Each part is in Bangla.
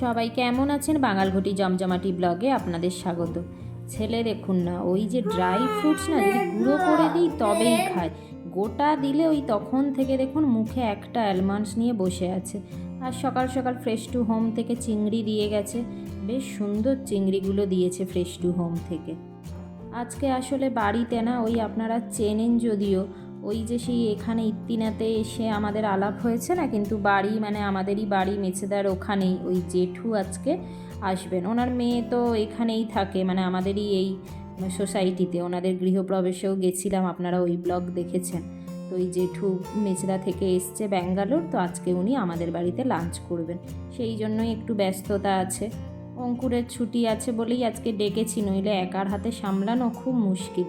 সবাই কেমন আছেন? বাঙালঘটি জমজমাটি ব্লগে আপনাদের স্বাগত। ছেলে দেখুন না, ওই যে ড্রাই ফ্রুটস না, যদি গুঁড়ো করে দিই তবেই খায়। গোটা দিলে ওই তখন থেকে দেখুন মুখে একটা অ্যালমন্ডস নিয়ে বসে আছে। আর সকাল সকাল ফ্রেশ টু হোম থেকে চিংড়ি দিয়ে গেছে। বেশ সুন্দর চিংড়িগুলো দিয়েছে ফ্রেশ টু হোম থেকে। আজকে আসলে বাড়িতে না, ওই আপনারা চেনেন যদিও ওই যে সেই এখানে ইত্তিনাতে এসে আমাদের আলাপ হয়েছে না, কিন্তু বাড়ি মানে আমাদেরই বাড়ি মেছেদার ওখানেই, ওই জেঠু আজকে আসবেন। ওনার মেয়ে তো এখানেই থাকে মানে আমাদেরই এই সোসাইটিতে, ওনাদের গৃহপ্রবেশেও গেছিলাম, আপনারা ওই ব্লগ দেখেছেন। তো ওই জেঠু মেচদা থেকে এসছে ব্যাঙ্গালোর, তো আজকে উনি আমাদের বাড়িতে লাঞ্চ করবেন। সেই জন্যই একটু ব্যস্ততা আছে। অঙ্কুরের ছুটি আছে বলেই আজকে ডেকেছি, নইলে একার হাতে সামলানো খুব মুশকিল।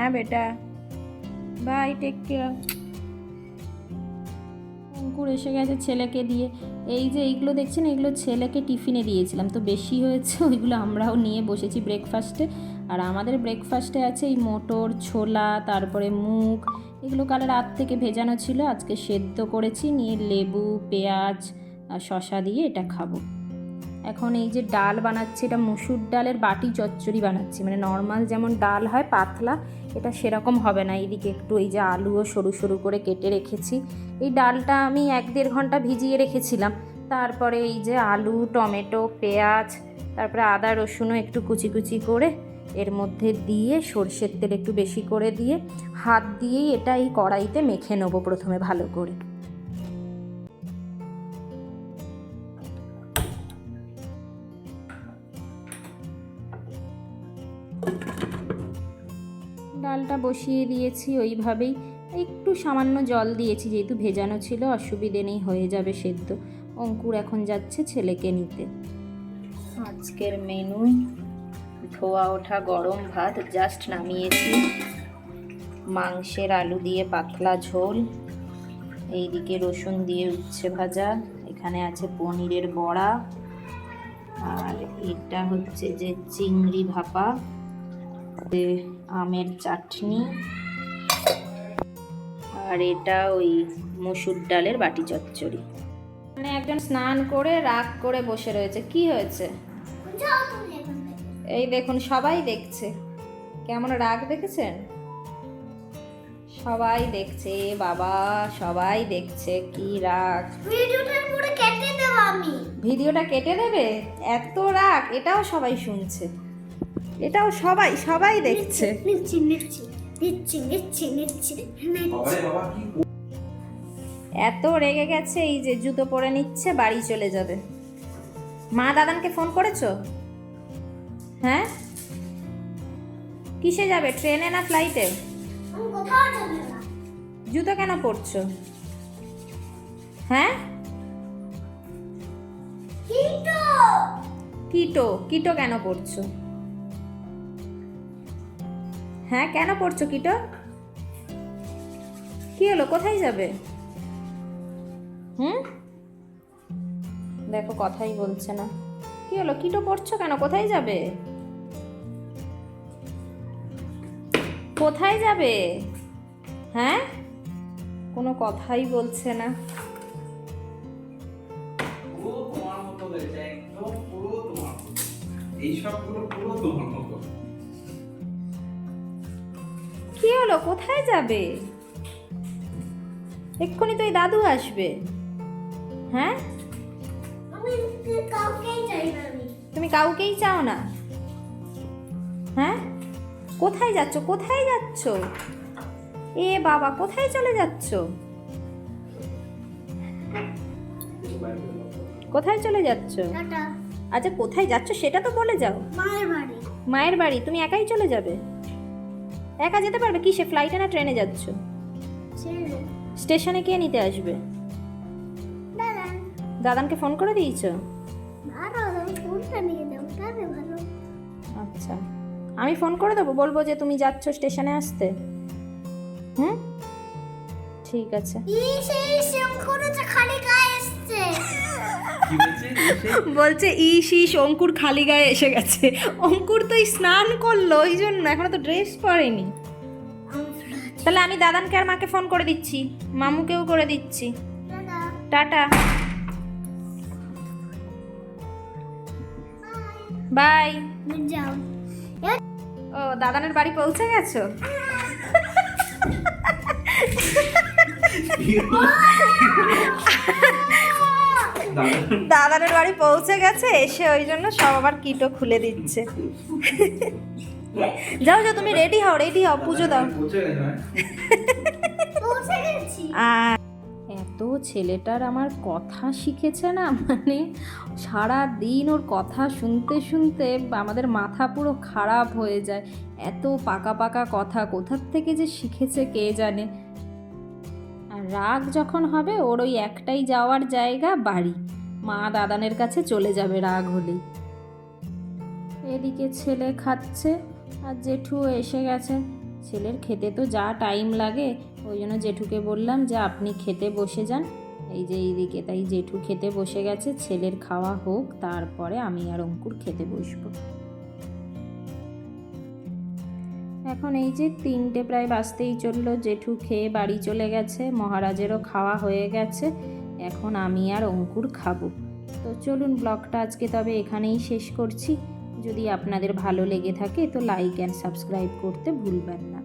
হ্যাঁ বেটা। বাই টেক কেয়ার অঙ্কুর এসে গেছে ছেলেকে দিয়ে। এই যে এইগুলো দেখছেন এগুলো ছেলেকে টিফিনে দিয়েছিলাম। তো বেশি হয়েছে, ওইগুলো আমরাও নিয়ে বসেছি ব্রেকফাস্টে আর আমাদের ব্রেকফাস্টে আছে এই মটর, ছোলা, তারপরে মুগ। এগুলো কাল রাত থেকে ভেজানো ছিল, আজকে সেদ্ধ করেছি। নিয়ে লেবু, পেঁয়াজ আর শশা দিয়ে এটা খাব। এখন এই যে ডাল বানাচ্ছি, এটা মুসুর ডালের বাটি চচ্চড়ি বানাচ্ছি। মানে নর্মাল যেমন ডাল হয়, পাতলা, এটা সেরকম হবে না। এইদিকে একটু এই যে আলুও সরু সরু করে কেটে রেখেছি। এই ডালটা আমি এক দেড় ঘণ্টা ভিজিয়ে রেখেছিলাম। তারপরে এই যে আলু, টমেটো, পেঁয়াজ, তারপরে আদা, রসুনও একটু কুচি কুচি করে এর মধ্যে দিয়ে সর্ষের তেল একটু বেশি করে দিয়ে, হাত দিয়েই এটা এই কড়াইতে মেখে নেব প্রথমে ভালো করে। ডালটা বসিয়ে দিয়েছি ওইভাবেই। একটু সামান্য জল দিয়েছি, যেহেতু ভেজানো ছিল, অসুবিধে নেই, হয়ে যাবে সেদ্ধ। অঙ্কুর এখন যাচ্ছে ছেলেকে নিতে। আজকের মেনু, ধোয়া ওঠা, গরম ভাত, জাস্ট নামিয়েছি। মাংসের আলু দিয়ে পাতলা ঝোল। এইদিকে রসুন দিয়ে উচ্ছে ভাজা, এখানে আছে পনিরের বড়া। আর এটা হচ্ছে যে চিংড়ি ভাপা। আমের চাটনি। আর এটা ওই মসুর ডালের বাটি চচ্চড়ি। মানে একজন স্নান করে রাগ করে বসে রয়েছে। কি হয়েছে? এই দেখুন সবাই দেখছে। কেমন রাগ দেখেছেন? সবাই দেখছে বাবা সবাই দেখছে কি রাগ। ভিডিওটা পুরো কেটে দেব আমি। ভিডিওটা কেটে দেবে? এত রাগ এটাও সবাই শুনছে। এটাও সবাই সবাই দেখছে। নিচ্ছি নিচ্ছি নিচ্ছি নিচ্ছি নিচ্ছি এত রেগে গেছে এই যে জুতো পরে নিচ্ছে বাড়ি চলে যাবে। মা দাদানকে ফোন করেছ? হ্যাঁ? কিসে যাবে ট্রেনে না ফ্লাইটে? আমি কোথাও যাবে না। জুতো কেন পরছো? হ্যাঁ? কিটো কিটো কেন পরছো? হ্যাঁ কেন পড়ছো কিটো? কি হলো, কোথায় যাবে? হুম? দেখো, কথাই বলছে না। কি হলো, কিটো পড়ছো কেন? কোথায় যাবে? কোথায় যাবে? হ্যাঁ? কোনো কথাই বলছে না। একদম পুরো তোমার মতো। হলো? কোথায় যাবে? এক্ষুনি তো এই দাদু আসবে। হ্যাঁ? তুমি কাউকেই চাও না। হ্যাঁ? কোথায় যাচ্ছ? কোথায় যাচ্ছ? এ বাবা কোথায় চলে যাচ্ছ? কোথায় চলে যাচ্ছ? আচ্ছা কোথায় যাচ্ছ সেটা তো বলে যাও। মায়ের বাড়ি। মায়ের বাড়ি তুমি একাই চলে যাবে? একা যেতে পারবে? কিসে? ফ্লাইটে না ট্রেনে যাচ্ছ? স্টেশনে কে নিতে আসবে? দাদানকে ফোন করে দিয়েছ? আচ্ছা। আমি ফোন করে দেবো বলব যে তুমি যাচ্ছ স্টেশনে আসতে। হুম? ঠিক আছে। খালি গায়ে বলছে? বলছে ইস অঙ্কুর খালি গায়ে এসে গেছে। অঙ্কুর তো স্নান করল ওই জন্য এখনও তো ড্রেস পরেনি। তাহলে আমি দাদানকে আর মাকে ফোন করে দিচ্ছি। মামুকেও করে দিচ্ছি। টাটা। বাই। ও দাদানের বাড়ি পৌঁছে গেছো? দাদানের বাড়ি পৌঁছে গেছে এসে ওই জন্য সব আবার কিটো খুলে দিচ্ছে। যাও যাও তুমি রেডি হও রেডি হও পুজো দাও। পৌঁছে গেছে? পৌঁছে গেছি আর এত ছেলেটার আমার কথা শিখেছে না মানে সারা দিন ওর কথা শুনতে শুনতে আমাদের মাথা পুরো খারাপ হয়ে যায়। এত পাকা পাকা কথা কোথার থেকে যে শিখেছে কে জানে? রাগ যখন হবে, ওর ওই একটাই যাওয়ার জায়গা বাড়ি। মা দাদানের কাছে চলে যাবে রাগ হলেই এদিকে ছেলে খাচ্ছে আর জেঠু এসে গেছে। ছেলের খেতে তো যা টাইম লাগে, ওই জন্য জেঠুকে বললাম যে, আপনি খেতে বসে যান। এই যে এইদিকে তাই জেঠু খেতে বসে গেছে। ছেলের খাওয়া হোক, তারপরে আমি আর অঙ্কুর খেতে বসবো। এখন এই যে তিনটে প্রায় বাঁচতেই চলল, জেঠু খেয়ে বাড়ি চলে গেছে, মহারাজেরও খাওয়া হয়ে গেছে, এখন আমি আর অঙ্কুর খাব। তো চলুন ব্লগটা আজকে তবে এখানেই শেষ করছি। যদি আপনাদের ভালো লেগে থাকে তো লাইক অ্যান্ড সাবস্ক্রাইব করতে ভুলবেন না।